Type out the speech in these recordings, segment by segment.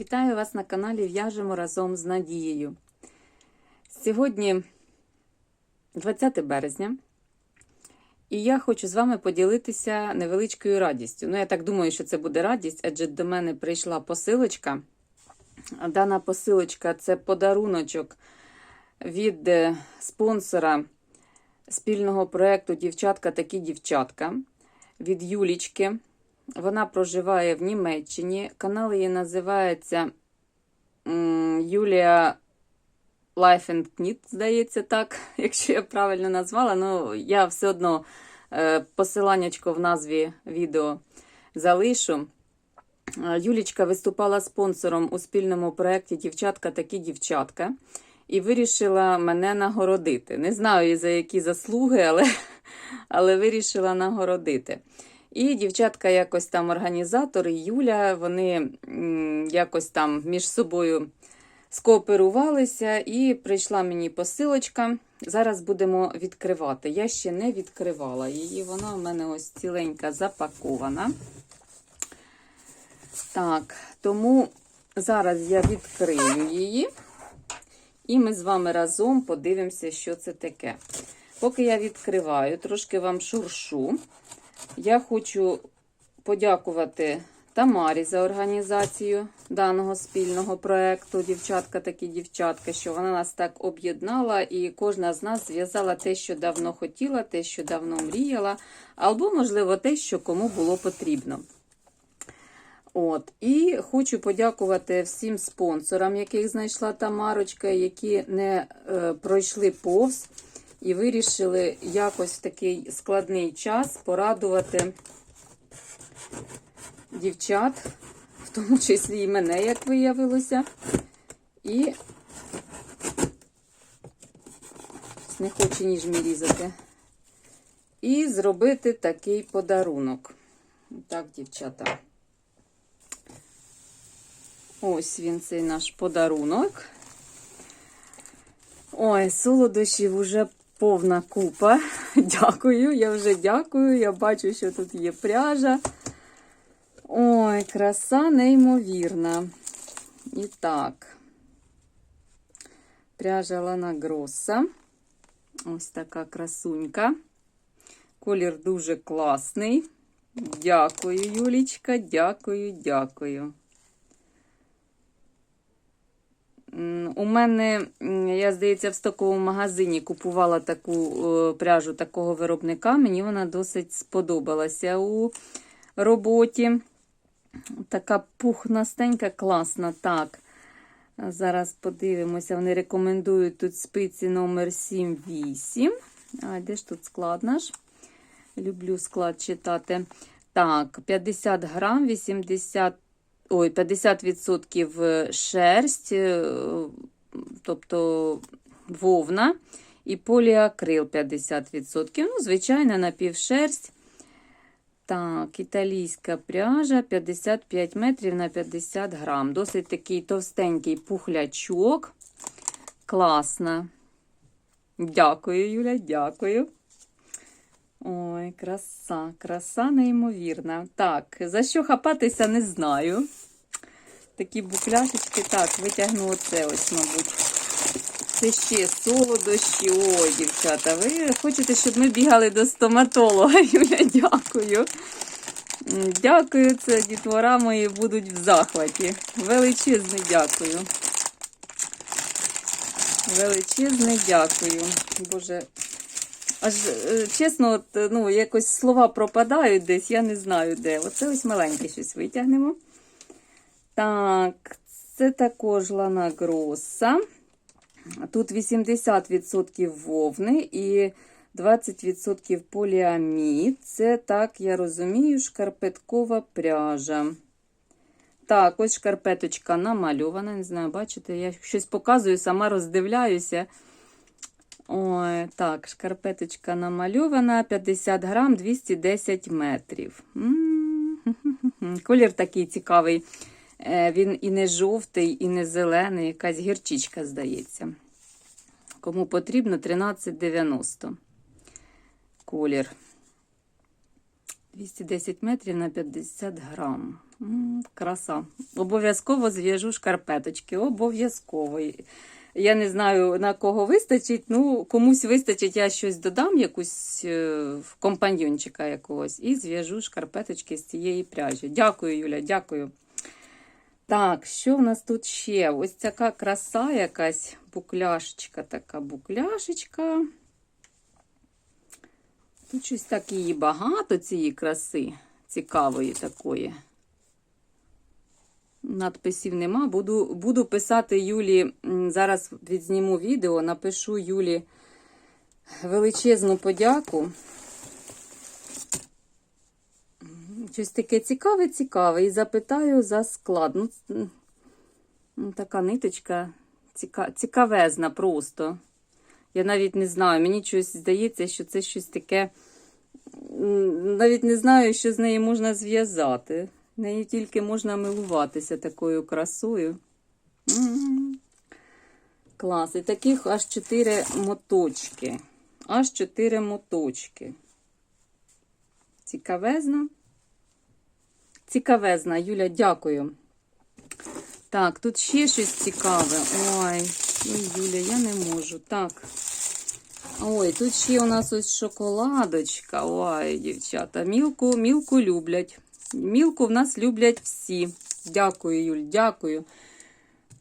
Вітаю вас на каналі В'яжемо разом з Надією. Сьогодні 20 березня, і я хочу з вами поділитися невеличкою радістю. Ну, я так думаю, що це буде радість, адже до мене прийшла посилочка. Дана посилочка це подаруночок від е, спонсора спільного проєкту Дівчатка такі дівчатка від Юлічки. Вона проживає в Німеччині. Канал її називається Юлія Life здається, так, якщо я правильно назвала. Ну, я все одно е, посиланнячко в назві відео залишу. Е, Юлічка виступала спонсором у спільному проєкті Дівчатка такі дівчатка і вирішила мене нагородити. Не знаю за які заслуги, але, але вирішила нагородити. І дівчатка, якось там організатори, Юля, вони якось там між собою скооперувалися, і прийшла мені посилочка. Зараз будемо відкривати. Я ще не відкривала її, вона в мене ось ціленька запакована. Так, тому зараз я відкрию її, і ми з вами разом подивимося, що це таке. Поки я відкриваю, трошки вам шуршу. Я хочу подякувати Тамарі за організацію даного спільного проєкту Дівчатка такі дівчатка, що вона нас так об'єднала, і кожна з нас зв'язала те, що давно хотіла, те, що давно мріяла, або, можливо, те, що кому було потрібно. От, І хочу подякувати всім спонсорам, яких знайшла Тамарочка, які не е, пройшли повз і вирішили якось в такий складний час порадувати дівчат, в тому числі і мене, як виявилося. І не хочу ніж мій різати. І зробити такий подарунок. Так, дівчата. Ось він, цей наш подарунок. Ой, солодощів уже повна купа. Дякую, я вже дякую. Я бачу, що тут є пряжа. Ой, краса неймовірна. І так, пряжа Лана Гроса. Ось така красунька. Колір дуже класний. Дякую, Юлічка, дякую, дякую. У мене, я, здається, в стоковому магазині купувала таку пряжу такого виробника. Мені вона досить сподобалася у роботі. Така пухнастенька, класна. Так. Зараз подивимося, вони рекомендують тут спиці номер 7-8. А де ж тут склад наш? Люблю склад читати. Так, 50 грам, 80 ой, 50% шерсть, тобто вовна, і поліакрил 50%. Ну, звичайно, напівшерсть. Так, італійська пряжа 55 метрів на 50 грам. Досить такий товстенький пухлячок. Класно. Дякую, Юля, дякую. Ой, краса, краса неймовірна. Так, за що хапатися, не знаю. Такі букляшечки. Так, витягну оце ось, мабуть. Це ще солодощі. Ой, дівчата, ви хочете, щоб ми бігали до стоматолога? Юля, дякую. Дякую, це дітвора мої будуть в захваті. Величезне дякую. Величезне дякую. Боже, аж чесно, от, ну, якось слова пропадають десь, я не знаю де. Оце ось маленьке щось витягнемо. Так, це також лана гроса. Тут 80% вовни і 20% поліамід. Це, так, я розумію, шкарпеткова пряжа. Так, ось шкарпеточка намальована. Не знаю, бачите, я щось показую, сама роздивляюся. Ой, так, шкарпеточка намальована, 50 грам, 210 метрів. Колір такий цікавий. Він і не жовтий, і не зелений, якась гірчичка, здається. Кому потрібно 13,90 колір. 210 метрів на 50 грам. Краса. Обов'язково зв'яжу шкарпеточки. Обов'язково. Я не знаю, на кого вистачить. Ну, комусь вистачить, я щось додам, якусь е, компаньйончика якогось, і зв'яжу шкарпеточки з цієї пряжі. Дякую, Юля, дякую. Так, що в нас тут ще? Ось така краса якась букляшечка, така букляшечка. Тут щось так її багато, цієї краси, цікавої такої. Надписів нема. Буду, буду писати Юлі, зараз відзніму відео, напишу Юлі величезну подяку. Щось таке цікаве, цікаве. І запитаю за склад. Ну, ну, така ниточка ціка, цікавезна просто. Я навіть не знаю, мені щось здається, що це щось таке. Навіть не знаю, що з неї можна зв'язати. Нею тільки можна милуватися такою красою. Клас. І таких аж чотири моточки. Аж чотири моточки. Цікавезна. Цікавезна, Юля, дякую. Так, тут ще щось цікаве. Ой, ой, Юля, я не можу. Так. Ой, тут ще у нас ось шоколадочка. Ой, дівчата, мілку, мілку люблять. Мілку в нас люблять всі. Дякую, Юль, дякую.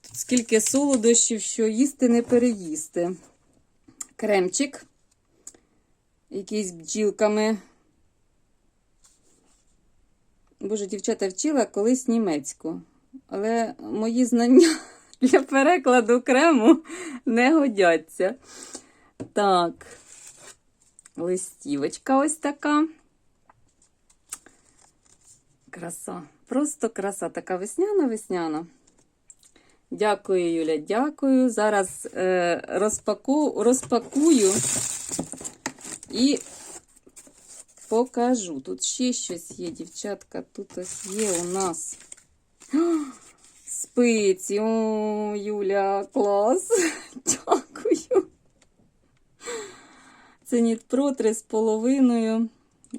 Тут скільки солодощів, що їсти не переїсти. Кремчик. Якийсь бджілками. Боже, дівчата вчила колись німецьку. Але мої знання для перекладу крему не годяться. Так, листівочка ось така. Краса. Просто краса. Така весняна-весняна. Дякую, Юля, дякую. Зараз е, розпаку, розпакую і покажу. Тут ще щось є, дівчатка. Тут ось є у нас. А, Спиці. О, Юля, клас. Дякую. Це Нітпро 3,5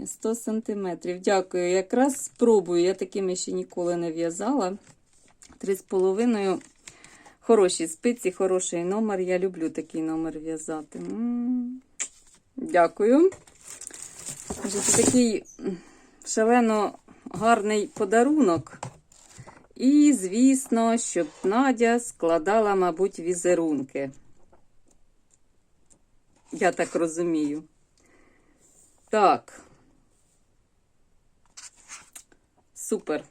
100 см. Дякую. Якраз спробую. Я такими ще ніколи не в'язала. 3,5 хороші спиці, хороший номер. Я люблю такий номер в'язати. Дякую. Це такий шалено гарний подарунок. І, звісно, щоб Надя складала, мабуть, візерунки. Я так розумію. Так. Супер.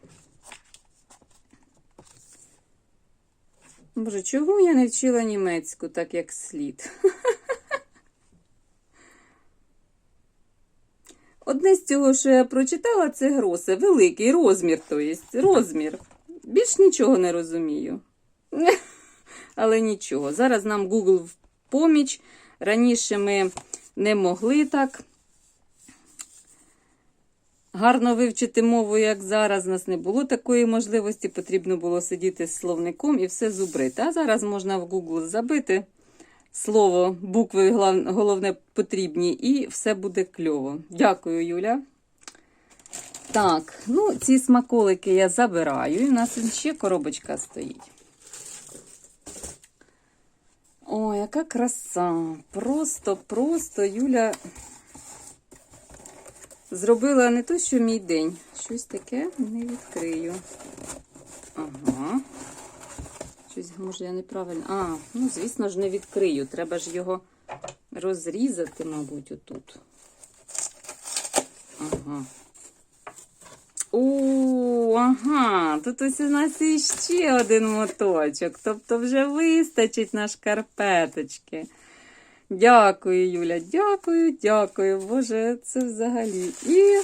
Боже, чого я не вчила німецьку так, як слід? Одне з цього, що я прочитала, це гроси. Великий розмір, то є, розмір. Більш нічого не розумію. Але нічого. Зараз нам Google в поміч. Раніше ми не могли так гарно вивчити мову, як зараз. У нас не було такої можливості. Потрібно було сидіти з словником і все зубрити. А зараз можна в Google забити слово, букви головне потрібні, і все буде кльово. Дякую, Юля. Так, ну ці смаколики я забираю. І у нас ще коробочка стоїть. О, яка краса! Просто, просто Юля зробила не то, що мій день. Щось таке не відкрию. Ага. Щось, може, я неправильно. А, ну, звісно ж, не відкрию. Треба ж його розрізати, мабуть, отут. Ага. О, ага, тут ось у нас іще один моточок. Тобто вже вистачить на шкарпеточки. Дякую, Юля, дякую, дякую. Боже, це взагалі. І.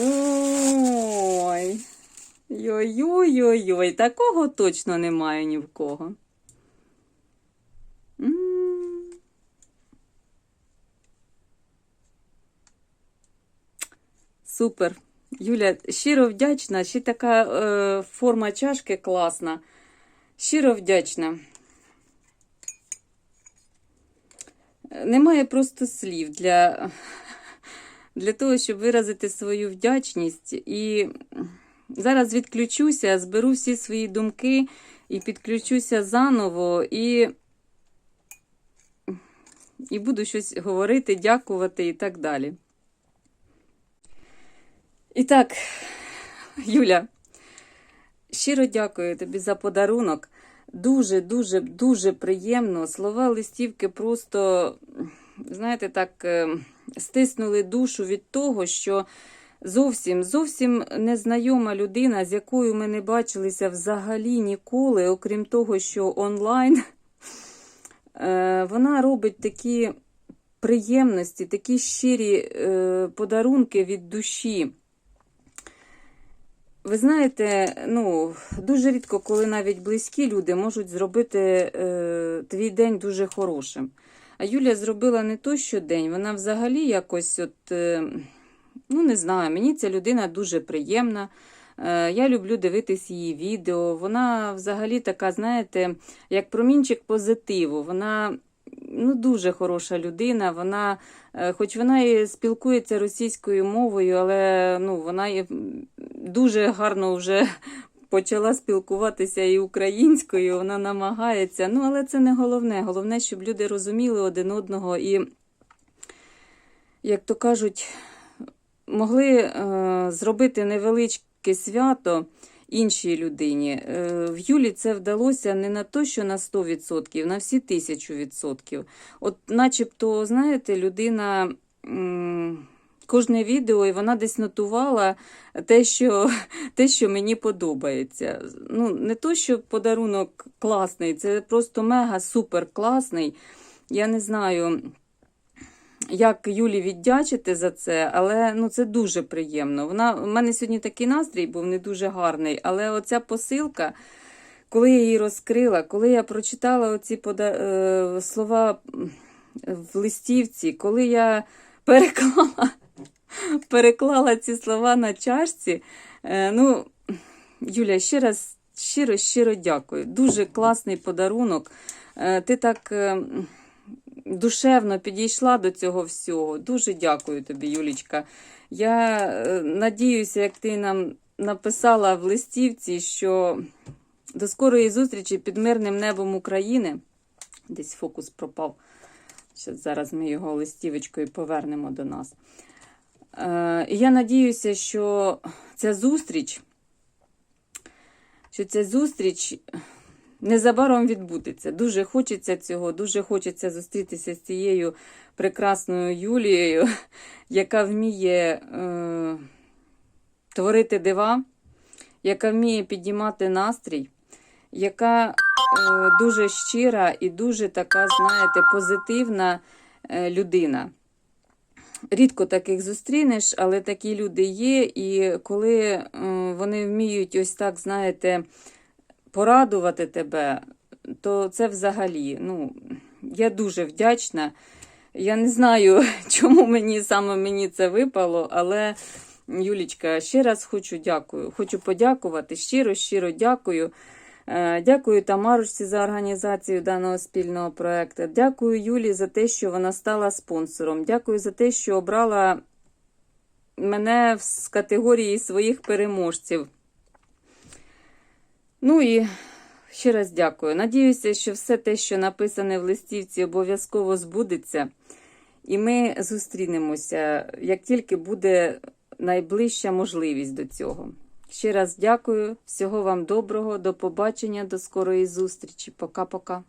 Ой. Йой-йой-йой-йой. Такого точно немає ні в кого. Супер. Юля, щиро вдячна. Ще така е, форма чашки класна. Щиро вдячна. Немає просто слів для для того, щоб виразити свою вдячність. І зараз відключуся, зберу всі свої думки і підключуся заново, і, і буду щось говорити, дякувати і так далі. І так, Юля, щиро дякую тобі за подарунок. Дуже, дуже, дуже приємно. Слова листівки просто, знаєте, так е, стиснули душу від того, що зовсім, зовсім незнайома людина, з якою ми не бачилися взагалі ніколи, окрім того, що онлайн, е, вона робить такі приємності, такі щирі е, подарунки від душі. Ви знаєте, ну, дуже рідко, коли навіть близькі люди можуть зробити е, твій день дуже хорошим. А Юля зробила не то щодень, вона взагалі якось, от, е, ну не знаю, мені ця людина дуже приємна. Е, я люблю дивитись її відео. Вона взагалі така, знаєте, як промінчик позитиву. Вона ну, дуже хороша людина. Вона, е, хоч вона і спілкується російською мовою, але ну, вона і дуже гарно вже почала спілкуватися і українською. Вона намагається. Ну, але це не головне. Головне, щоб люди розуміли один одного і, як то кажуть, могли е, зробити невеличке свято іншій людині. Е, В Юлі це вдалося не на то, що на 100%, на всі 1000%. От начебто, знаєте, людина. Кожне відео, і вона десь нотувала те, що, те, що мені подобається. Ну, не то, що подарунок класний, це просто мега супер класний. Я не знаю, як Юлі віддячити за це, але ну, це дуже приємно. Вона, У мене сьогодні такий настрій був не дуже гарний, але оця посилка, коли я її розкрила, коли я прочитала оці пода... е, слова в листівці, коли я переклала, переклала ці слова на чашці, е, ну, Юля, ще раз щиро, щиро дякую. Дуже класний подарунок. Е, Ти так. Душевно підійшла до цього всього. Дуже дякую тобі, Юлічка. Я е, надіюся, як ти нам написала в листівці, що до скорої зустрічі під мирним небом України. Десь фокус пропав. Щас зараз ми його листівочкою повернемо до нас. Е, і я надіюся, що ця зустріч, що ця зустріч незабаром відбудеться. Дуже хочеться цього, дуже хочеться зустрітися з цією прекрасною Юлією, яка вміє е, творити дива, яка вміє підіймати настрій, яка е, дуже щира і дуже така, знаєте, позитивна е, людина. Рідко таких зустрінеш, але такі люди є, і коли е, вони вміють ось так, знаєте, порадувати тебе, то це взагалі, ну, я дуже вдячна. Я не знаю, чому мені саме мені це випало, але, Юлічка, ще раз хочу дякую. Хочу подякувати. Щиро, щиро дякую. Е, Дякую Тамарочці за організацію даного спільного проекту. Дякую Юлі за те, що вона стала спонсором. Дякую за те, що обрала мене з категорії своїх переможців. Ну і ще раз дякую. Надіюся, що все те, що написане в листівці, обов'язково збудеться. І ми зустрінемося, як тільки буде найближча можливість до цього. Ще раз дякую, всього вам доброго, до побачення, до скорої зустрічі. Пока-пока.